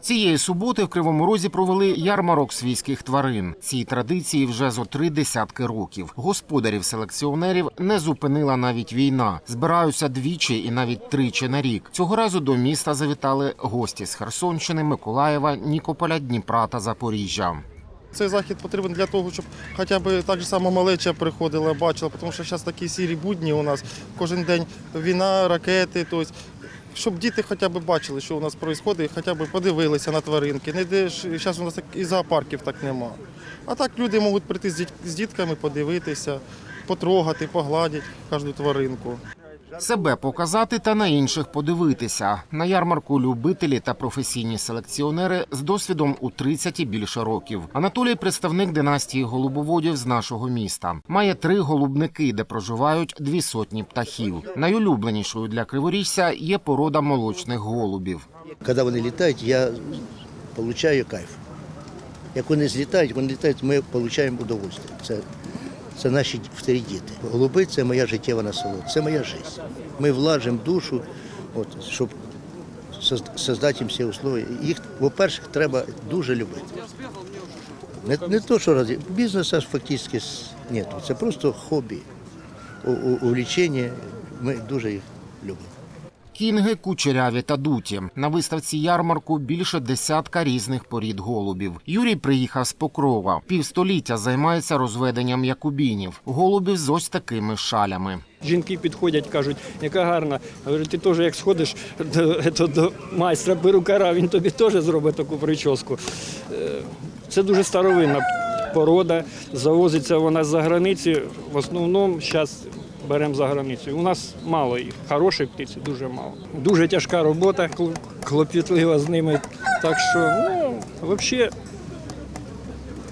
Цієї суботи в Кривому Розі провели ярмарок свійських тварин. Цій традиції вже зо три десятки років. Господарів-селекціонерів не зупинила навіть війна. Збираються двічі і навіть тричі на рік. Цього разу до міста завітали гості з Херсонщини, Миколаєва, Нікополя, Дніпра та Запоріжжя. Цей захід потрібен для того, щоб хоча б так само малеча приходила, бачила, тому що зараз такі сірі будні у нас. Кожен день війна, ракети. Тобто, щоб діти хоча б бачили, що у нас відбувається, і хоча б подивилися на тваринки. Не де зараз у нас так і зоопарків так нема. А так люди можуть прийти з дітками, подивитися, потрогати, погладити кожну тваринку. Себе показати та на інших подивитися. На ярмарку любителі та професійні селекціонери з досвідом у 30 і більше років. Анатолій представник династії голубоводів з нашого міста. Має три голубники, де проживають дві сотні птахів. Найулюбленішою для криворіжця є порода молочних голубів. Коли вони літають, я отримую кайф. Як вони злітають, вони літають, ми отримуємо удовольствие. Це, це наші вторі діти. Голуби це моя життєва насолода, це моя життя. Ми влажимо душу, от, щоб создати їм всі условия. Їх, по-перше, треба дуже любити. Не, не то, що раді, бізнесу фактично немає. Це просто хобі, увлечення. Ми дуже їх любимо. Кінги, кучеряві та дуті. На виставці ярмарку більше десятка різних порід голубів. Юрій приїхав з Покрова. Півстоліття займається розведенням якубінів. Голубів з ось такими шалями. Жінки підходять, кажуть, яка гарна. Говорю, ти теж як сходиш до, до майстра перукара, він тобі теж зробить таку прическу. Е, Це дуже старовинна порода. Завозиться вона з-за границі. В основному зараз беремо за границю. У нас мало їх. Хорошої птиці дуже мало. Дуже тяжка робота, кл- клопітлива з ними. Так що, ну, взагалі,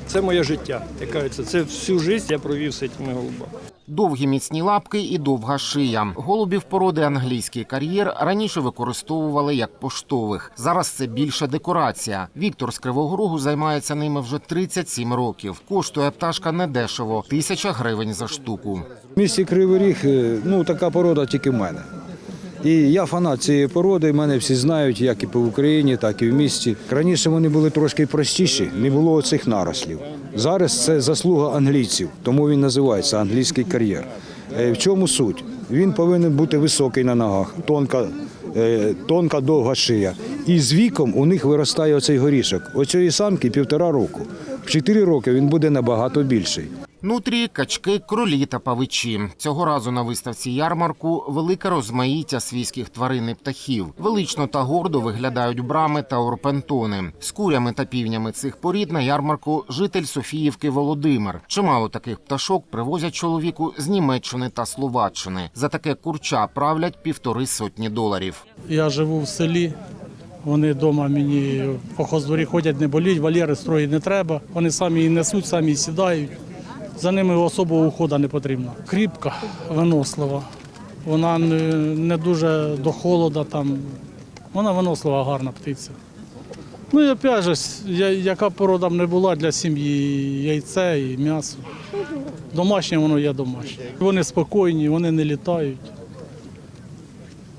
це моє життя. Як кажеться, це всю життя я провів з цими голубами. Довгі міцні лапки і довга шия. Голубів породи англійський кар'єр раніше використовували як поштових. Зараз це більше декорація. Віктор з Кривого Рогу займається ними вже 37 років. Коштує пташка недешево – тисяча гривень за штуку. В місті Кривий Ріг, е, ну така порода тільки в мене. І я фанат цієї породи, мене всі знають, як і по Україні, так і в місті. Раніше вони були трошки простіші, не було оцих нарослів. Зараз це заслуга англійців, тому він називається англійський кар'єр. Е, В чому суть? Він повинен бути високий на ногах, тонка, е, тонка довга шия. І з віком у них виростає оцей горішок. Оцієї самки півтора року. В чотири роки він буде набагато більший. Нутрі, качки, кролі та павичі. Цього разу на виставці ярмарку велике розмаїття свійських тварин і птахів. Велично та гордо виглядають брами та орпентони. З курями та півнями цих порід на ярмарку житель Софіївки Володимир. Чимало таких пташок привозять чоловіку з Німеччини та Словаччини. За таке курча правлять півтори сотні доларів. Я живу в селі. Вони вдома мені по хоздворі ходять, не боліть, валєри строїть не треба. Вони самі несуть, самі сідають. За ними особого уходу не потрібно. Кріпка, винослива. Вона не, дуже до холода там. Вона винослива, гарна птиця. Ну і опять же, яка порода б не була для сім'ї, яйце і м'ясо. Домашнє воно є домашнє. Вони спокійні, вони не літають.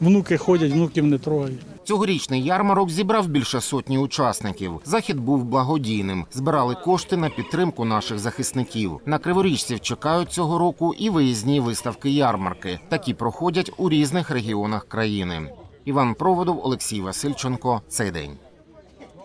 Внуки ходять, внуків не трогають. Цьогорічний ярмарок зібрав більше сотні учасників. Захід був благодійним. Збирали кошти на підтримку наших захисників. На криворіжців чекають цього року і виїзні виставки ярмарки. Такі проходять у різних регіонах країни. Іван Проводов, Олексій Васильченко. Цей день.